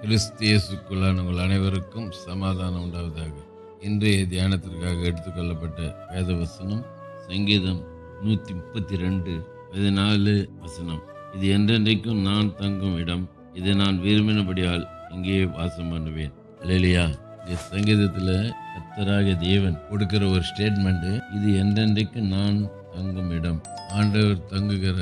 கிறிஸ்தியேசுக்குள்ளான உங்கள் அனைவருக்கும் சமாதானம் உண்டாவதாக. இன்றைய தியானத்திற்காக எடுத்துக்கொள்ளப்பட்ட வேத வசனம் சங்கீதம் நூற்றி முப்பத்தி ரெண்டு பதினாலு வசனம். இது என்றென்றைக்கும் நான் தங்கும் இடம். இதை நான் விரும்பினபடியால் இங்கேயே வாசம் பண்ணுவேன். இல்லையா இந்த சங்கீதத்தில் கத்தராக தேவன் கொடுக்கிற ஒரு ஸ்டேட்மெண்ட்டு இது என்றென்றைக்கு நான் தங்கும் இடம். ஆண்டவர் தங்குகிற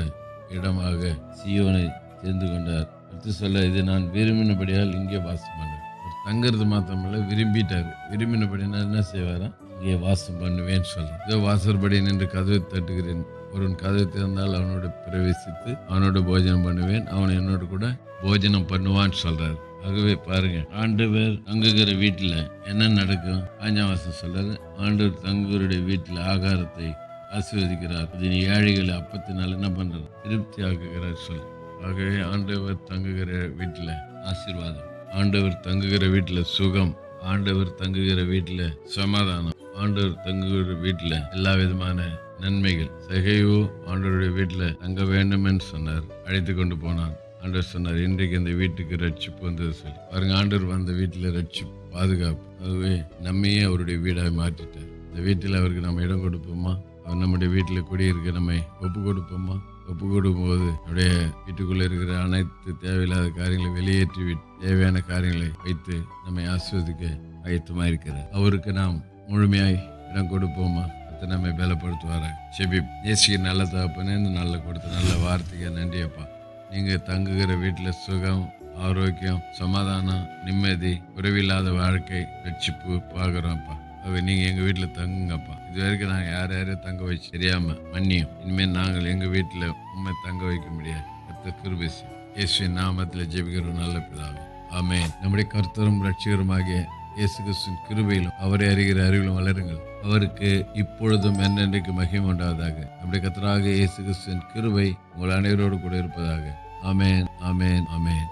இடமாக சியோனை தெரிந்து கொண்டார். அடுத்து சொல்ல இது நான் விரும்பினபடியால் இங்கே வாசம் பண்ணேன் தங்கிறது தங்குறது மாத்திரமல்ல விரும்பிட்டார். விரும்பினபடினா என்ன செய்வாராம் இங்கே வாசம் பண்ணுவேன்னு சொல்றேன் இதோ வாசற்படி நின்று கதவை தட்டுகிறேன். ஒருவன் கதவை திறந்தால் அவனோட பிரவேசித்து அவனோட போஜனம் பண்ணுவேன். அவன் என்னோட கூட போஜனம் பண்ணுவான்னு சொல்றாரு. ஆகவே பாருங்க ஆண்டவர் தங்குகிற வீட்டில் என்ன நடக்கும்? ஆஞ்சாவாசம் சொல்றாரு ஆண்டவர் தங்குகிறடைய வீட்டில் ஆகாரத்தை ஆசீர்வதிக்கிறார். இது ஏழைகளை அப்பத்தினால் என்ன பண்றாரு? திருப்தி ஆக்குகிறார் சொல் ஆகவே ஆண்டவர் தங்குகிற வீட்டில் ஆசீர்வாதம். ஆண்டவர் தங்குகிற வீட்டில் சுகம். ஆண்டவர் தங்குகிற வீட்டில் சமாதானம். ஆண்டவர் தங்குகிற வீட்டில் எல்லா விதமான நன்மைகள். சகைவோ ஆண்டவருடைய வீட்டில் தங்க வேண்டும் என்று சொன்னார். அழைத்து கொண்டு போனான். ஆண்டவர் சொன்னார் இன்றைக்கு இந்த வீட்டுக்கு ரட்சிப்பு வந்தது சொல்லி பாருங்க ஆண்டவர் வந்த வீட்டில் ரட்சிப்பு பாதுகாப்பு. அதுவே நம்மையே அவருடைய வீடாக மாற்றிட்டார். இந்த வீட்டில் அவருக்கு நம்ம இடம் கொடுப்போமா? அவர் நம்முடைய வீட்டில் குடியிருக்க நம்மை ஒப்பு கொடுப்போமா? ஒப்பு கொடுக்கும்போது நம்முடைய வீட்டுக்குள்ளே இருக்கிற அனைத்து தேவையில்லாத காரியங்களை வெளியேற்றி விட்டு தேவையான காரியங்களை வைத்து நம்மை ஆஸ்வதிக்க ஆயத்தமாக இருக்கிறார். அவருக்கு நாம் முழுமையாய் இடம் கொடுப்போமா? அதை நம்மை பலப்படுத்துவாராங்க செபி நேசிக்க நல்ல தகப்பனே இந்த நல்ல கொடுத்த நல்ல வார்த்தைக்கு நன்றியப்பா நீங்கள் தங்குகிற வீட்டில் சுகம் ஆரோக்கியம் சமாதானம் நிம்மதி குறைவில்லாத வாழ்க்கை ரட்சிப்பு பார்க்குறோம்ப்பா ஆகவே நீங்கள் எங்கள் வீட்டில் தங்குங்கப்பா. இது வரைக்கும் நாங்கள் யார் யாரையும் தங்க வச்சு தெரியாமல் மன்னியும். இனிமேல் நாங்கள் எங்கள் வீட்டில் உண்மை தங்க வைக்க முடியாது. கத்த கிருபேசி இயேசு நாமத்தில் ஜெபிக்கிற நல்ல பிதாவே. ஆமே நம்முடைய கர்த்தரும் ரட்சிகருமாகிய இயேசு கிறிஸ்துவின் கிருபையிலும் அவரை அறிகிற அறிவிலும் வளருங்கள். அவருக்கு இப்பொழுதும் என்னென்றைக்கு மகிமை உண்டாவதாக. நம்முடைய கத்தராக இயேசு கிறிஸ்துவின் கிருபை உங்கள் அனைவரோடு கூட இருப்பதாக. ஆமேன். ஆமேன். ஆமேன்.